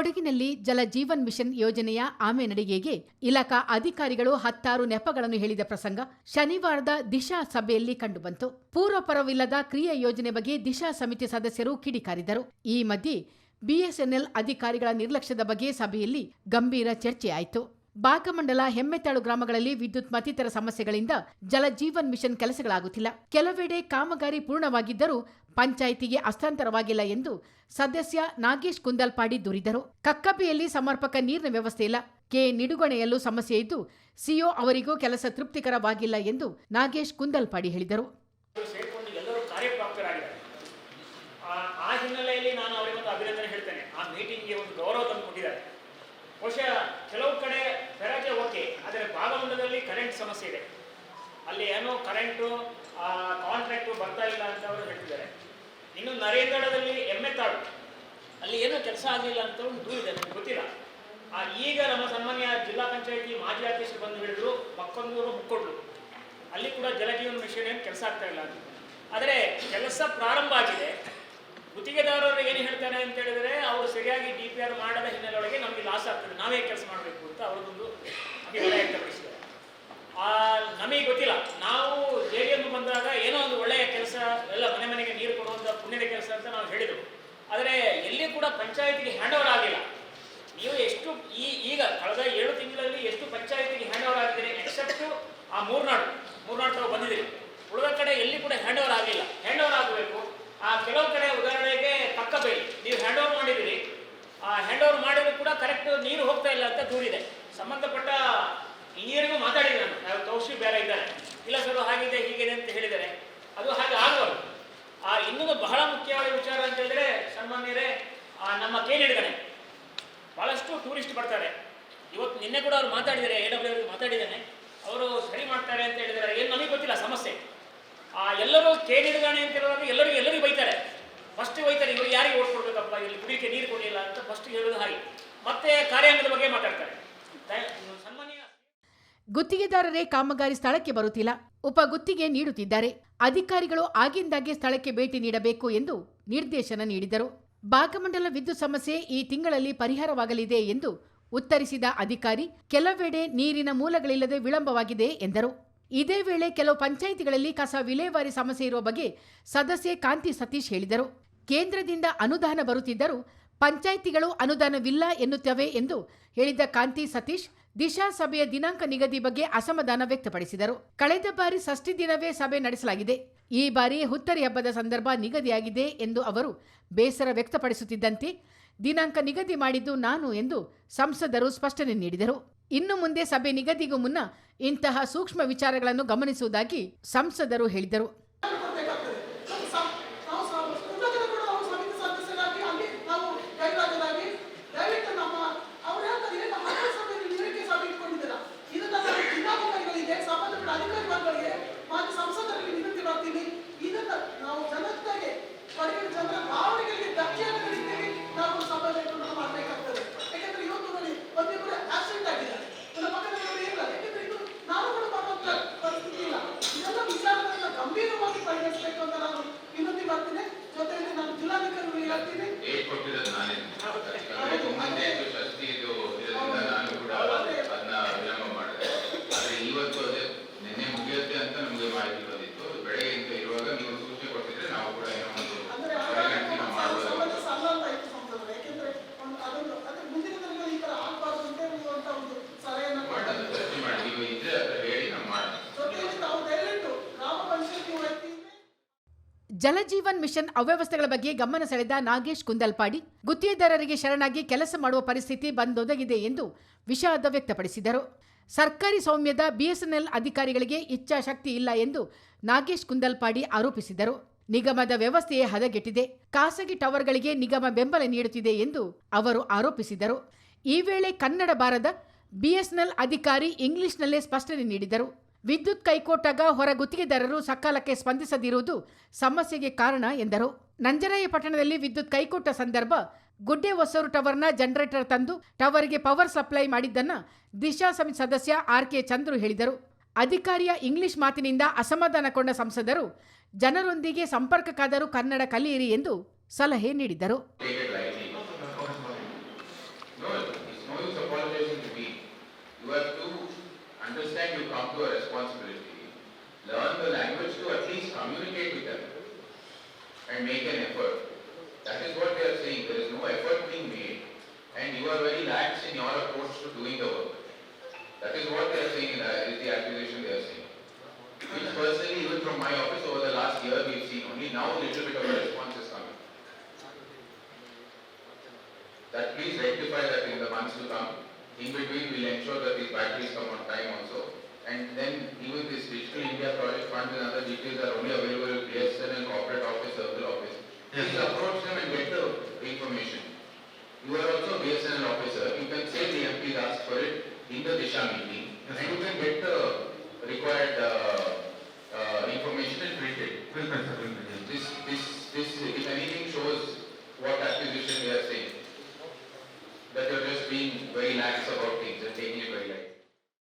ಕೊಡಗಿನಲ್ಲಿ ಜಲ ಜೀವನ್ ಮಿಷನ್ ಯೋಜನೆಯ ಆಮೆ ನಡಿಗೆಗೆ ಇಲಾಖಾ ಅಧಿಕಾರಿಗಳು ಹತ್ತಾರು ನೆಪಗಳನ್ನು ಹೇಳಿದ ಪ್ರಸಂಗ ಶನಿವಾರದ ದಿಶಾ ಸಭೆಯಲ್ಲಿ ಕಂಡುಬಂತು. ಪೂರ್ವಪರವಿಲ್ಲದ ಕ್ರಿಯಾ ಯೋಜನೆ ಬಗ್ಗೆ ದಿಶಾ ಸಮಿತಿ ಸದಸ್ಯರು ಕಿಡಿಕಾರಿದರು. ಈ ಮಧ್ಯೆ ಬಿಎಸ್ಎನ್ಎಲ್ ಅಧಿಕಾರಿಗಳ ನಿರ್ಲಕ್ಷ್ಯದ ಬಗ್ಗೆ ಸಭೆಯಲ್ಲಿ ಗಂಭೀರ ಚರ್ಚೆಯಾಯಿತು. ಭಾಗಮಂಡಲ ಹೆಮ್ಮೆತಾಳು ಗ್ರಾಮಗಳಲ್ಲಿ ವಿದ್ಯುತ್ ಮತ್ತಿತರ ಸಮಸ್ಯೆಗಳಿಂದ ಜಲಜೀವನ್ ಮಿಷನ್ ಕೆಲಸಗಳಾಗುತ್ತಿಲ್ಲ. ಕೆಲವೆಡೆ ಕಾಮಗಾರಿ ಪೂರ್ಣವಾಗಿದ್ದರೂ ಪಂಚಾಯಿತಿಗೆ ಹಸ್ತಾಂತರವಾಗಿಲ್ಲ ಎಂದು ಸದಸ್ಯ ನಾಗೇಶ್ ಕುಂದಲ್ಪಾಡಿ ದೂರಿದರು. ಕಕ್ಕಬ್ಬಿಯಲ್ಲಿ ಸಮರ್ಪಕ ನೀರಿನ ವ್ಯವಸ್ಥೆ ಇಲ್ಲ. ಕೆ ನಿಡುಗಣೆಯಲ್ಲೂ ಸಮಸ್ಯೆ ಇದ್ದು ಸಿಒ ಅವರಿಗೂ ಕೆಲಸ ತೃಪ್ತಿಕರವಾಗಿಲ್ಲ ಎಂದು ನಾಗೇಶ್ ಕುಂದಲ್ಪಾಡಿ ಹೇಳಿದರು. ಅಭಿನಂದನೆ ಹೇಳ್ತೇನೆ. ಆ ಮೀಟಿಂಗ್ಗೆ ಒಂದು ಗೌರವ ತಂದು ಕೊಟ್ಟಿದ್ದಾರೆ ಬಹುಶಃ ಕೆಲವು ಕಡೆ ಬೆರಕೆ ಓಕೆ, ಆದರೆ ಭಾಗಮಂಡಲದಲ್ಲಿ ಕರೆಂಟ್ ಸಮಸ್ಯೆ ಇದೆ. ಅಲ್ಲಿ ಏನೋ ಕರೆಂಟು ಕಾಂಟ್ರಾಕ್ಟು ಬರ್ತಾ ಇಲ್ಲ ಅಂತ ಅವರು ಹೇಳ್ತಿದ್ದಾರೆ. ಇನ್ನು ನರೇಂದ್ರದಲ್ಲಿ ಎಮ್ಮೆ ತಾಳು ಅಲ್ಲಿ ಏನೋ ಕೆಲಸ ಆಗಲಿಲ್ಲ ಅಂತ ಒಂದು ದೂರಿದೆ ನನಗೆ ಗೊತ್ತಿಲ್ಲ. ಆ, ಈಗ ನಮ್ಮ ಸನ್ಮಾನ್ಯ ಜಿಲ್ಲಾ ಪಂಚಾಯತಿ ಮಾಜಿ ಅಧ್ಯಕ್ಷರು ಬಂದು ಹೇಳಿದ್ರು ಮಕ್ಕೊಂದೂರು ಮುಕ್ಕೊಂಡ್ರು ಅಲ್ಲಿ ಕೂಡ ಜಲಜೀವನ ಮಿಷನ್ ಏನು ಕೆಲಸ ಆಗ್ತಾ ಇಲ್ಲ ಅಂತ. ಆದರೆ ಕೆಲಸ ಪ್ರಾರಂಭ ಆಗಿದೆ. ಗುತ್ತಿಗೆದಾರರು ಏನು ಹೇಳ್ತಾರೆ ಅಂತ ಹೇಳಿದ್ರೆ, ಅವರು ಸರಿಯಾಗಿ ಡಿ ಪಿ ಆರ್ ಮಾಡದ ಹಿನ್ನೆಲೆಯೊಳಗೆ ನಮಗೆ ಲಾಸ್ ಆಗ್ತದೆ. ನಾವೇ ಕೆಲಸ ಮಾಡಬೇಕು ಅಂತ ಅವರದೊಂದು ಅಭಿಪ್ರಾಯ ವ್ಯಕ್ತಪಡಿಸಿದ್ದಾರೆ ಆ ನಮಗೆ ಗೊತ್ತಿಲ್ಲ ನಾವು ಜೆಡಿಎಂ ಬಂದಾಗ ಏನೋ ಒಂದು ಒಳ್ಳೆಯ ಕೆಲಸ ಎಲ್ಲ ಮನೆ ಮನೆಗೆ ನೀರು ಕೊಡುವಂಥ ಪುಣ್ಯದ ಕೆಲಸ ಅಂತ ನಾವು ಹೇಳಿದರು ಆದರೆ ಎಲ್ಲಿ ಕೂಡ ಪಂಚಾಯತಿಗೆ ಹ್ಯಾಂಡ್ ಓವರ್ ಆಗಿಲ್ಲ ನೀವು ಎಷ್ಟು ಈ ಈಗ ಕಳೆದ ಏಳು ತಿಂಗಳಲ್ಲಿ ಎಷ್ಟು ಪಂಚಾಯತಿಗೆ ಹ್ಯಾಂಡ್ ಓವರ್ ಆಗಿದ್ದೀರಿ ಎಕ್ಸೆಪ್ಟು ಆ ಮೂರ್ನಾಡು. ಮೂರ್ನಾಡು ತಾವು ಬಂದಿದ್ದೀರಿ. ಉಳಿದ ಕಡೆ ಎಲ್ಲಿ ಕೂಡ ಹ್ಯಾಂಡ್ ಓವರ್ ಆಗಿಲ್ಲ ಹ್ಯಾಂಡ್ ಓವರ್ ಆಗಬೇಕು ಆ ಕೆಲವು ಕಡೆ ಉದಾಹರಣೆಗೆ ತಕ್ಕಬೇಡಿ ನೀವು ಹ್ಯಾಂಡ್ ಓವರ್ ಮಾಡಿದ್ದೀರಿ ಆ ಹ್ಯಾಂಡ್ ಓವರ್ ಮಾಡಿದ್ರು ಕೂಡ ಕರೆಕ್ಟ್ ನೀರು ಹೋಗ್ತಾ ಇಲ್ಲ ಅಂತ ದೂರಿದೆ ಸಂಬಂಧಪಟ್ಟ ಇಂಜಿನಿಯರಿಗೂ ಮಾತಾಡಿದೆ ನಾನು ನಾವು ತೌಶಿ ಬೇರೆ ಇದ್ದಾರೆ ಇಲ್ಲ ಸರ್ ಹಾಗಿದೆ ಹೀಗಿದೆ ಅಂತ ಹೇಳಿದ್ದಾರೆ ಅದು ಹಾಗೆ ಆಗಬಾರ್ದು ಆ ಇನ್ನೊಂದು ಬಹಳ ಮುಖ್ಯವಾದ ವಿಚಾರ ಅಂತ ಹೇಳಿದ್ರೆ ಸನ್ಮಾನ್ಯರೇ ಆ, ನಮ್ಮ ಕೇಳಿಡ್ಗಣೆ ಭಾಳಷ್ಟು ಟೂರಿಸ್ಟ್ ಬರ್ತಾರೆ ಇವತ್ತು ಮಾತಾಡಿದ್ದಾರೆ ಎ ಡಬ್ಲ್ಯೂ ಮಾತಾಡಿದ್ದೇನೆ. ಅವರು ಸರಿ ಮಾಡ್ತಾರೆ ಅಂತ ಹೇಳಿದರೆ ಏನು ನಮಗೆ ಗೊತ್ತಿಲ್ಲ ಸಮಸ್ಯೆ. ಆ, ಎಲ್ಲರೂ ಕೆ ನಿರ್ಗಾಣೆ ಅಂತ ಹೇಳಿದಾಗ ಎಲ್ಲರಿಗೂ ಎಲ್ಲರಿಗೂ ಬೈತಾರೆ. ಫಸ್ಟ್ ಬೈತಾರೆ ಇವರು ಯಾರಿಗೆ ಓಟ್ ಕೊಡ್ಬೇಕಪ್ಪ ಇಲ್ಲಿ ಕುಡಿಲಿಕ್ಕೆ ನೀರು ಕೊಡಲಿಲ್ಲ ಅಂತ ಫಸ್ಟ್ ಹೇಳೋದು ಹಾಗೆ. ಮತ್ತೆ ಕಾರ್ಯಾಂಗದ ಬಗ್ಗೆ ಮಾತಾಡ್ತಾರೆ. ಗುತ್ತಿಗೆದಾರರೇ ಕಾಮಗಾರಿ ಸ್ಥಳಕ್ಕೆ ಬರುತ್ತಿಲ್ಲ. ಉಪ ಗುತ್ತಿಗೆ ನೀಡುತ್ತಿದ್ದಾರೆ. ಅಧಿಕಾರಿಗಳು ಆಗಿಂದಾಗೆ ಸ್ಥಳಕ್ಕೆ ಭೇಟಿ ನೀಡಬೇಕು ಎಂದು ನಿರ್ದೇಶನ ನೀಡಿದರು. ಭಾಗಮಂಡಲ ವಿದ್ಯುತ್ ಸಮಸ್ಯೆ ಈ ತಿಂಗಳಲ್ಲಿ ಪರಿಹಾರವಾಗಲಿದೆ ಎಂದು ಉತ್ತರಿಸಿದ ಅಧಿಕಾರಿ, ಕೆಲವೆಡೆ ನೀರಿನ ಮೂಲಗಳಿಲ್ಲದೆ ವಿಳಂಬವಾಗಿದೆ ಎಂದರು. ಇದೇ ವೇಳೆ ಕೆಲವು ಪಂಚಾಯಿತಿಗಳಲ್ಲಿ ಕಸ ವಿಲೇವಾರಿ ಸಮಸ್ಯೆ ಇರುವ ಬಗ್ಗೆ ಸದಸ್ಯೆ ಕಾಂತಿ ಸತೀಶ್ ಹೇಳಿದರು. ಕೇಂದ್ರದಿಂದ ಅನುದಾನ ಬರುತ್ತಿದ್ದರೂ ಪಂಚಾಯಿತಿಗಳು ಅನುದಾನವಿಲ್ಲ ಎನ್ನುತ್ತವೆ ಎಂದು ಹೇಳಿದ ಕಾಂತಿ ಸತೀಶ್, ದಿಶಾ ಸಭೆಯ ದಿನಾಂಕ ನಿಗದಿ ಬಗ್ಗೆ ಅಸಮಾಧಾನ ವ್ಯಕ್ತಪಡಿಸಿದರು. ಕಳೆದ ಬಾರಿ ಷಷ್ಠಿ ದಿನವೇ ಸಭೆ ನಡೆಸಲಾಗಿದೆ. ಈ ಬಾರಿ ಹುತ್ತರಿ ಹಬ್ಬದ ಸಂದರ್ಭ ನಿಗದಿಯಾಗಿದೆ ಎಂದು ಅವರು ಬೇಸರ ವ್ಯಕ್ತಪಡಿಸುತ್ತಿದ್ದಂತೆ ದಿನಾಂಕ ನಿಗದಿ ಮಾಡಿದ್ದು ನಾನು ಎಂದು ಸಂಸದರು ಸ್ಪಷ್ಟನೆ ನೀಡಿದರು. ಇನ್ನು ಮುಂದೆ ಸಭೆ ನಿಗದಿಗೂ ಮುನ್ನ ಇಂತಹ ಸೂಕ್ಷ್ಮ ವಿಚಾರಗಳನ್ನು ಗಮನಿಸುವುದಾಗಿ ಸಂಸದರು ಹೇಳಿದರು ಕೊಡ್ಬೇಕಾಗ್ತದೆ. ನಾವು ಸ- ನಾವು ಸ- ಉದ್ಯೋಗದ ಕೂಡ ನಾವು ಸಮಿತಿ ಸದಸ್ಯರಾಗಿ ಅಲ್ಲಿ ನಾವು ಗೈರಾಜರಾಗಿ ದಯವಿಟ್ಟು ನಮ್ಮ ಅವ್ರು ಹೇಳ್ತಾರೆ ಏನು ಹತ್ತು ಸಭೆಯಲ್ಲಿ ನೀರಿಕೆ ಸಭೆ ಇಟ್ಕೊಂಡಿದ್ದೀರಾ ಇದನ್ನ ನಾವು ಜಿಲ್ಲಾಧಿಕಾರಿಗಳಿಗೆ ಸಂಬಂಧಪಟ್ಟ ಅಧಿಕಾರಿ ವರ್ಗಗಳಿಗೆ ಮಾನ್ಯ ಸಂಸದರಲ್ಲಿ ವಿನಂತಿ ಮಾಡ್ತೀನಿ ಇದನ್ನ ನಾವು ಜನತೆಗೆ ಕೊಡಗಿನ ಜನರ ಭಾವನೆಗಳಿಗೆ ಧಕ್ಕೆಯನ್ನು ನೀಡಿದ್ದೀವಿ ನಾವು ಸಭೆಯನ್ನು ಮಾಡಬೇಕಾಗ್ತದೆ ಯಾಕಂದ್ರೆ ಇವತ್ತು ನೋಡಿ ಒಂದಿಬ್ಬರು ಆಕ್ಸಿಡೆಂಟ್ ಆಗಿದ್ದಾರೆ ನನ್ನ ಪಕ್ಕದಲ್ಲಿ ಇಲ್ಲ ಯಾಕಂದ್ರೆ ಇದು ನಾನು ಕೂಡ ಮಾಡುವಂತ ಪರಿಸ್ಥಿತಿ ಇಲ್ಲ ಇದೆಲ್ಲ ವಿಚಾರಗಳನ್ನ ಗಂಭೀರವಾಗಿ ಪರಿಗಣಿಸಬೇಕು ಅಂತ ನಾನು ವಿನಂತಿ ಮಾಡ್ತೀನಿ ಜೊತೆಯಲ್ಲಿ ನಾನು ಜಿಲ್ಲಾಧಿಕಾರಿಗಳಿಗೆ ಹೇಳ್ತೀನಿ ಏಟ್ ಕೊಟ್ಟಿರೋದು ನಾನೇ ಅದಕ್ಕೆ ಮುಂದೆ ಇದು ಷಷ್ಠಿ ಇದು ಇದರಿಂದ ನಾನು ಕೂಡ ಅದನ್ನ ವಿಳಂಬ ಮಾಡಿದೆ ಆದ್ರೆ ಇವತ್ತು ಅದೇ ನಿನ್ನೆ ಮುಗಿಯುತ್ತೆ ಅಂತ ನಮಗೆ ಮಾಹಿತಿ ಬಂದಿತ್ತು ಬೆಳಗ್ಗೆಯಿಂದ ಇರುವಾಗ ನೀವು ಸೂಚನೆ ಕೊಟ್ಟಿದ್ರೆ ನಾವು ಕೂಡ ಏನೋ ಒಂದು ಅಂದ್ರೆ ಪರಿಗಣಿಸಿ ನಾವು ಮಾಡ್ಬೋದು ಸಮಂಜಸ ಅಲ್ಲ ಅಂತ ಆಯ್ತು ಸಂಸದರು ಯಾಕೆಂದ್ರೆ ಒಂದು ಅದೊಂದು ಅದ್ರ ಮುಂದಿನ ದಿನಗಳಲ್ಲಿ ಈ ತರ ಆಗ್ಬಾರ್ದು ಅಂತ ಹೇಳುವಂತ ಒಂದು ಸಲಹೆಯನ್ನು ಮಾಡೋದು ಕೊಡ್ತಾರೆ ಚರ್ಚೆ ಮಾಡಿ ನೀವು ಇದ್ರೆ ಹತ್ರ ಹೇಳಿ ನಾವು ಮಾಡೋಣ ಜೊತೆಯಲ್ಲಿ ತಾವು ದಯವಿಟ್ಟು ಗ್ರಾಮ ಪಂಚಾಯತಿ ವತಿಯಿಂದ ಜಲಜೀವನ್ ಮಿಷನ್ ಅವ್ಯವಸ್ಥೆಗಳ ಬಗ್ಗೆ ಗಮನ ಸೆಳೆದ ನಾಗೇಶ್ ಕುಂದಲ್ಪಾಡಿ, ಗುತ್ತಿಗೆದಾರರಿಗೆ ಶರಣಾಗಿ ಕೆಲಸ ಮಾಡುವ ಪರಿಸ್ಥಿತಿ ಬಂದೊದಗಿದೆ ಎಂದು ವಿಷಾದ ವ್ಯಕ್ತಪಡಿಸಿದರು. ಸರ್ಕಾರಿ ಸೌಮ್ಯದ ಬಿಎಸ್ಎನ್ಎಲ್ ಅಧಿಕಾರಿಗಳಿಗೆ ಇಚ್ಛಾಶಕ್ತಿ ಇಲ್ಲ ಎಂದು ನಾಗೇಶ್ ಕುಂದಲ್ಪಾಡಿ ಆರೋಪಿಸಿದರು. ನಿಗಮದ ವ್ಯವಸ್ಥೆಯೇ ಹದಗೆಟ್ಟಿದೆ. ಖಾಸಗಿ ಟವರ್ಗಳಿಗೆ ನಿಗಮ ಬೆಂಬಲ ನೀಡುತ್ತಿದೆ ಎಂದು ಅವರು ಆರೋಪಿಸಿದರು. ಈ ವೇಳೆ ಕನ್ನಡ ಬಾರದ ಬಿಎಸ್ಎನ್ಎಲ್ ಅಧಿಕಾರಿ ಇಂಗ್ಲಿಷ್ನಲ್ಲೇ ಸ್ಪಷ್ಟನೆ ನೀಡಿದರು. ವಿದ್ಯುತ್ ಕೈಕೋಟಗ ಹೊರ ಗುತ್ತಿಗೆದಾರರು ಸಕಾಲಕ್ಕೆ ಸ್ಪಂದಿಸದಿರುವುದು ಸಮಸ್ಯೆಗೆ ಕಾರಣ ಎಂದರು. ನಂಜರಾಯ ಪಟ್ಟಣದಲ್ಲಿ ವಿದ್ಯುತ್ ಕೈಕೊಟ್ಟ ಸಂದರ್ಭ ಗುಡ್ಡೆ ಹೊಸೂರು ಟವರ್ನ ಜನರೇಟರ್ ತಂದು ಟವರ್ಗೆ ಪವರ್ ಸಪ್ಲೈ ಮಾಡಿದ್ದನ್ನು ದಿಶಾ ಸಮಿತಿ ಸದಸ್ಯ ಆರ್ ಕೆ ಚಂದ್ರು ಹೇಳಿದರು. ಅಧಿಕಾರಿಯ ಇಂಗ್ಲಿಷ್ ಮಾತಿನಿಂದ ಅಸಮಾಧಾನಗೊಂಡ ಸಂಸದರು, ಜನರೊಂದಿಗೆ ಸಂಪರ್ಕಕ್ಕಾದರೂ ಕನ್ನಡ ಕಲಿಯಿರಿ ಎಂದು ಸಲಹೆ ನೀಡಿದರು. Communicate with them and make an effort. That is what they are saying. There is no effort being made and you are very lax in your approach to doing the work. That is what they are saying, uh, is the accusation they are saying. Which personally, even from my office over the last year, we've seen only now a little bit of a response is coming. That please rectify that in the months to come. In between, we'll ensure that these batteries come on time also. And then even this Digital India project funds and other details are only available at BSNL corporate office, circle office. Please approach them and get the information. You are also a BSNL officer, you can say the MPs asked for it in the Disha meeting. Yes, And you can get the required uh,